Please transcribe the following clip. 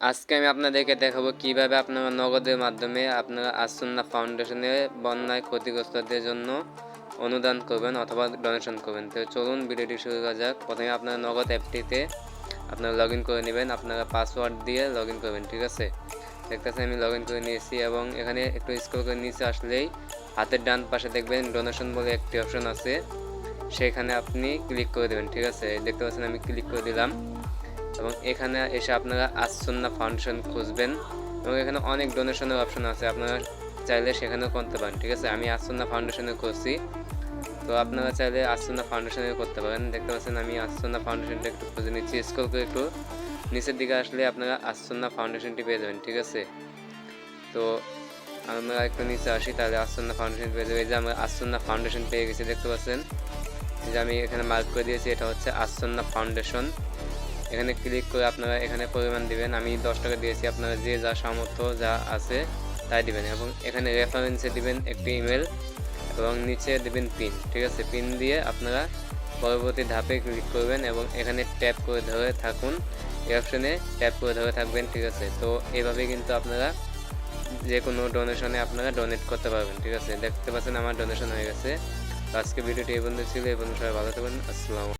আজকে আমি আপনাদেরকে দেখাবো কীভাবে আপনারা নগদের মাধ্যমে আপনারা আসন্না ফাউন্ডেশনে বন্যায় ক্ষতিগ্রস্তদের জন্য অনুদান করবেন অথবা ডোনেশন করবেন। তো চলুন ভিডিওটি শুরু করা যাক। প্রথমে আপনারা নগদ অ্যাপটিতে আপনারা লগ ইন করে নেবেন। আপনারা পাসওয়ার্ড দিয়ে লগ ইন করবেন, ঠিক আছে? দেখতেছেন আমি লগ ইন করে নিয়েছি এবং এখানে একটু স্ক্রল করে নিচে আসলেই হাতের ডান পাশে দেখবেন ডোনেশন বলে একটি অপশন আছে। সেখানে আপনি ক্লিক করে দেবেন, ঠিক আছে? দেখতে পাচ্ছেন আমি ক্লিক করে দিলাম। এবং এখানে এসে আপনারা আসন্না ফাউন্ডেশন খুঁজবেন এবং এখানে অনেক ডোনেশনের অপশন আছে, আপনারা চাইলে সেখানেও করতে পারেন, ঠিক আছে? আমি আসন্না ফাউন্ডেশনে খুঁজছি। তো আপনারা চাইলে আসন্না ফাউন্ডেশনে করতে পারেন। দেখতে পাচ্ছেন আমি আসন্না ফাউন্ডেশনটা একটু খুঁজে নিচ্ছি স্কোর করে একটু নিচের দিকে আসলে আপনারা আসন্না ফাউন্ডেশনটি পেয়ে যাবেন, ঠিক আছে? তো আমরা একটু নিচে আসি, তাহলে আসন্না ফাউন্ডেশন পেয়ে যাবে। এই যে আমরা আসন্না ফাউন্ডেশন পেয়ে গেছি, দেখতে পাচ্ছেন? যে আমি এখানে মার্ক করে দিয়েছি, এটা হচ্ছে আসন্না ফাউন্ডেশন। এখানে ক্লিক করে আপনারা এখানে পরিমাণ দিবেন। আমি দশ টাকা দিয়েছি, আপনারা যে যা সামর্থ্য যা আছে তাই দিবেন এবং এখানে রেফারেন্সে দিবেন একটি ইমেল এবং নিচে দিবেন পিন ঠিক আছে? পিন দিয়ে আপনারা পরবর্তী ধাপে ক্লিক করবেন এবং এখানে ট্যাপ করে ধরে থাকুন। এই অপশনে ট্যাপ করে ধরে থাকবেন, ঠিক আছে? তো এইভাবে কিন্তু আপনারা যে কোনো ডোনেশনে আপনারা ডোনেট করতে পারবেন, ঠিক আছে? দেখতে পাচ্ছেন আমার ডোনেশন হয়ে গেছে। আজকে ভিডিওটি এই বন্ধু ছিল, এই বন্ধু সবাই ভালো থাকবেন। আসসালাম